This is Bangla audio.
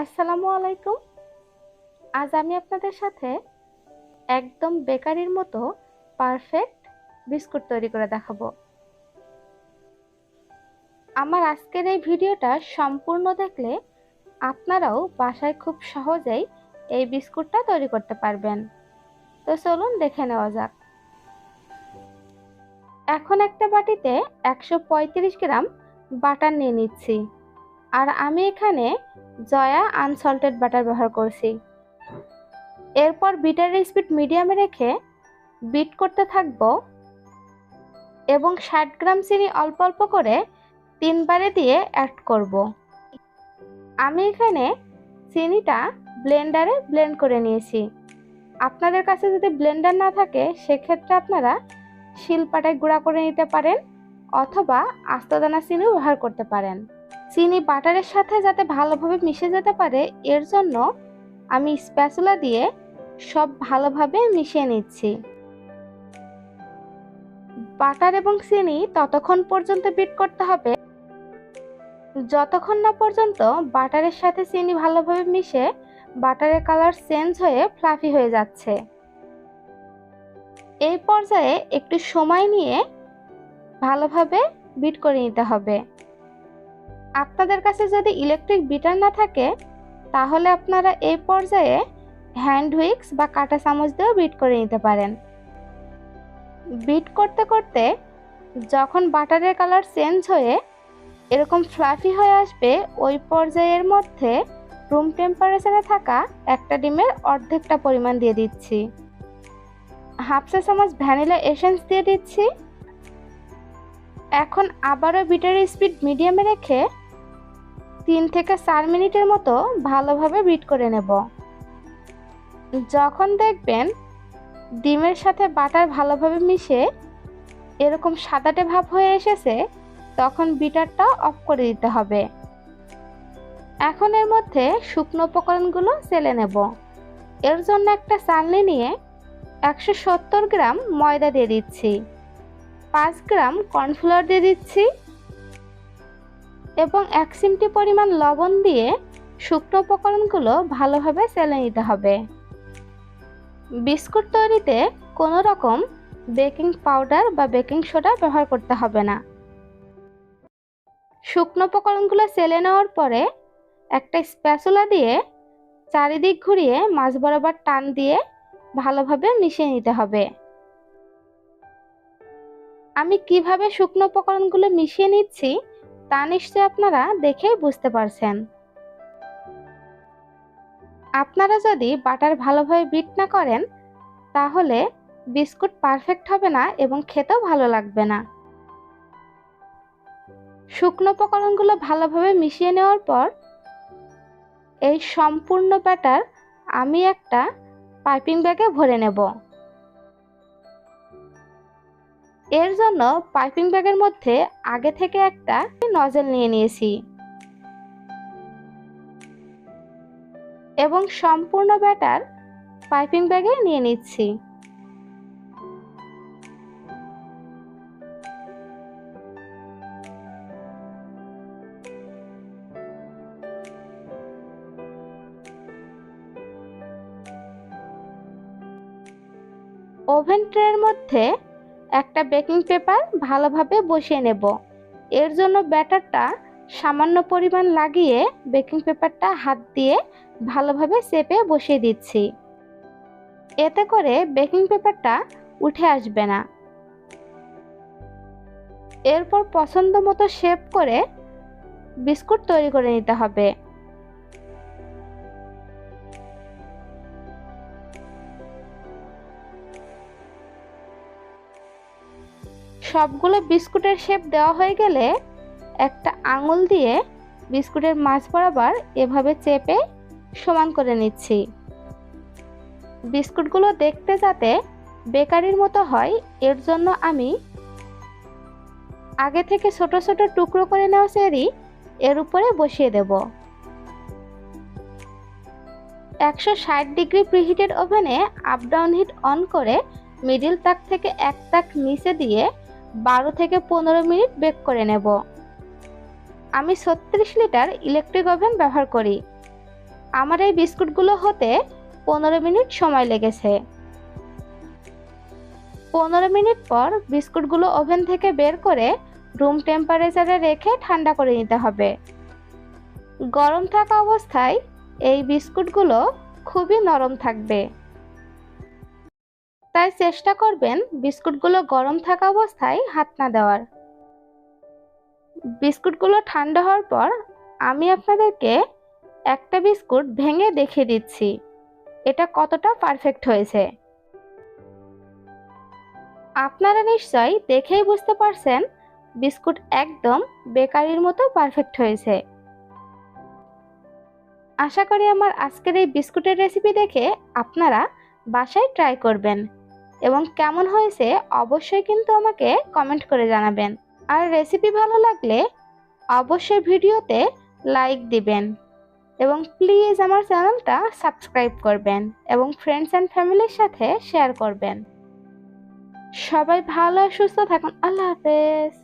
আসসালামু আলাইকুম। আজ আমি আপনাদের সাথে একদম বেকারির মতো পারফেক্ট বিস্কুট তৈরি করে দেখাবো। আমার আজকের এই ভিডিওটা সম্পূর্ণ দেখলে আপনারাও বাসায় খুব সহজেই এই বিস্কুটটা তৈরি করতে পারবেন। তো চলুন দেখে নেওয়া যাক। এখন একটা বাটিতে একশো পঁয়ত্রিশ গ্রাম বাটার নিয়ে নিচ্ছি। আর আমি এখানে জয়া আনসল্টেড বাটার ব্যবহার করছি। এরপর বিটার স্পিড মিডিয়ামে রেখে বিট করতে থাকব এবং ষাট গ্রাম চিনি অল্প অল্প করে তিনবারে দিয়ে অ্যাড করব। আমি এখানে চিনিটা ব্লেন্ডারে ব্লেন্ড করে নিয়েছি। আপনাদের কাছে যদি ব্লেন্ডার না থাকে, সেক্ষেত্রে আপনারা শিলপাটায় গুঁড়া করে নিতে পারেন অথবা আস্তদানা চিনিও ব্যবহার করতে পারেন। চিনি বাটারের সাথে যাতে ভালোভাবে মিশে যেতে পারে, এর জন্য আমি স্প্যাচুলা দিয়ে সব ভালোভাবে মিশিয়ে নিচ্ছি। বাটার এবং চিনি ততক্ষণ পর্যন্ত বিট করতে হবে। যতক্ষণ না পর্যন্ত বাটারের সাথে চিনি ভালোভাবে মিশে বাটারের কালার চেঞ্জ হয়ে ফ্লাফি হয়ে যাচ্ছে। এই পর্যায়ে একটু সময় নিয়ে ভালোভাবে বিট করে নিতে হবে। আপনাদের কাছে যদি ইলেকট্রিক বিটার না থাকে, তাহলে আপনারা এই পর্যায়ে হ্যান্ড হুইক্স বা কাঁটা চামচ দিয়েও বিট করে নিতে পারেন। বিট করতে করতে যখন বাটারের কালার চেঞ্জ হয়ে এরকম ফ্লাফি হয়ে আসবে, ওই পর্যায়ের মধ্যে রুম টেম্পারেচারে থাকা একটা ডিমের অর্ধেকটা পরিমাণ দিয়ে দিচ্ছি। হাফ চা চামচ ভ্যানিলা এসেন্স দিয়ে দিচ্ছি। এখন আবারও বিটারের স্পিড মিডিয়ামে রেখে তিন থেকে চার মিনিটের মতো ভালোভাবে বিট করে নেব। যখন দেখবেন ডিমের সাথে বাটার ভালোভাবে মিশে এরকম সাদাটে ভাব হয়ে এসেছে, তখন বিটারটা অফ করে দিতে হবে। এখন এর মধ্যে শুকনো উপকরণগুলো চেলে নেব। এর জন্য একটা চালনি নিয়ে একশো সত্তর গ্রাম ময়দা দিয়ে দিচ্ছি, পাঁচ গ্রাম কর্নফ্লাওয়ার দিয়ে দিচ্ছি এবং এক চিমটি পরিমাণ লবণ দিয়ে শুকনো উপকরণগুলো ভালোভাবে চেলে নিতে হবে। বিস্কুট তৈরিতে কোনো রকম বেকিং পাউডার বা বেকিং সোডা ব্যবহার করতে হবে না। শুকনো উপকরণগুলো চেলে নেওয়ার পরে একটা স্প্যাচুলা দিয়ে চারিদিক ঘুরিয়ে মাছ বরাবর টান দিয়ে ভালোভাবে মিশিয়ে নিতে হবে। আমি কীভাবে শুকনো উপকরণগুলো মিশিয়ে নিচ্ছি তা নিশ্চয় আপনারা দেখেই বুঝতে পারছেন। আপনারা যদি বাটার ভালোভাবে বিট না করেন, তাহলে বিস্কুট পারফেক্ট হবে না এবং খেতেও ভালো লাগবে না। শুকনো উপকরণগুলো ভালোভাবে মিশিয়ে নেওয়ার পর, এই সম্পূর্ণ ব্যাটার আমি একটা পাইপিং ব্যাগে ভরে নেব। এর জন্য পাইপিং ব্যাগের মধ্যে আগে থেকে একটা নজেল নিয়ে নিয়েছি। এবং সম্পূর্ণ ব্যাটার পাইপিং ব্যাগে নিয়ে নিচ্ছি। ওভেন ট্রের মধ্যে একটা বেকিং পেপার ভালোভাবে বসিয়ে নেব। এর জন্য ব্যাটারটা সামান্য পরিমাণ লাগিয়ে বেকিং পেপারটা হাত দিয়ে ভালোভাবে চেপে বসিয়ে দিচ্ছি। এতে করে বেকিং পেপারটা উঠে আসবে না। এরপর পছন্দ মতো শেপ করে বিস্কুট তৈরি করে নিতে হবে। সবগুলো বিস্কুটের শেপ দেওয়া হয়ে গেলে একটা আঙুল দিয়ে বিস্কুটের মাছ বরাবর এভাবে চেপে সমান করে নিচ্ছি। বিস্কুটগুলো দেখতে যাতে বেকারির মতো হয়, এর জন্য আমি আগে থেকে ছোট ছোট টুকরো করে নেওয়া চেরি এর উপরে বসিয়ে দেব। একশো ষাট ডিগ্রি প্রিহিটেড ওভেনে আপ ডাউন হিট অন করে মিডিল তাক থেকে এক তাক নিচে দিয়ে বারো থেকে পনেরো মিনিট বেক করে নেব। আমি ছত্রিশ লিটার ইলেকট্রিক ওভেন ব্যবহার করি। আমার এই বিস্কুটগুলো হতে পনেরো মিনিট সময় লেগেছে। পনেরো মিনিট পর বিস্কুটগুলো ওভেন থেকে বের করে রুম টেম্পারেচারে রেখে ঠান্ডা করে নিতে হবে। গরম থাকা অবস্থায় এই বিস্কুটগুলো খুবই নরম থাকবে। তাই চেষ্টা করবেন বিস্কুটগুলো গরম থাকা অবস্থায় হাত না দেওয়ার। বিস্কুটগুলো ঠান্ডা হওয়ার পর আমি আপনাদেরকে একটা বিস্কুট ভেঙে দেখিয়ে দিচ্ছি। এটা কতটা পারফেক্ট হয়েছে। আপনারা নিশ্চয়ই দেখেই বুঝতে পারছেন বিস্কুট একদম বেকারির মতো পারফেক্ট হয়েছে। আশা করি আমার আজকের এই বিস্কুটের রেসিপি দেখে আপনারা বাসায় ট্রাই করবেন। এবং কেমন হয়েছে অবশ্যই কিন্তু আমাকে কমেন্ট করে জানাবেন। আর রেসিপি ভালো লাগলে অবশ্যই ভিডিওতে লাইক দিবেন এবং প্লিজ আমার চ্যানেলটা সাবস্ক্রাইব করবেন এবং ফ্রেন্ডস অ্যান্ড ফ্যামিলির সাথে শেয়ার করবেন। সবাই ভালো সুস্থ থাকুন। আল্লাহ হাফেজ।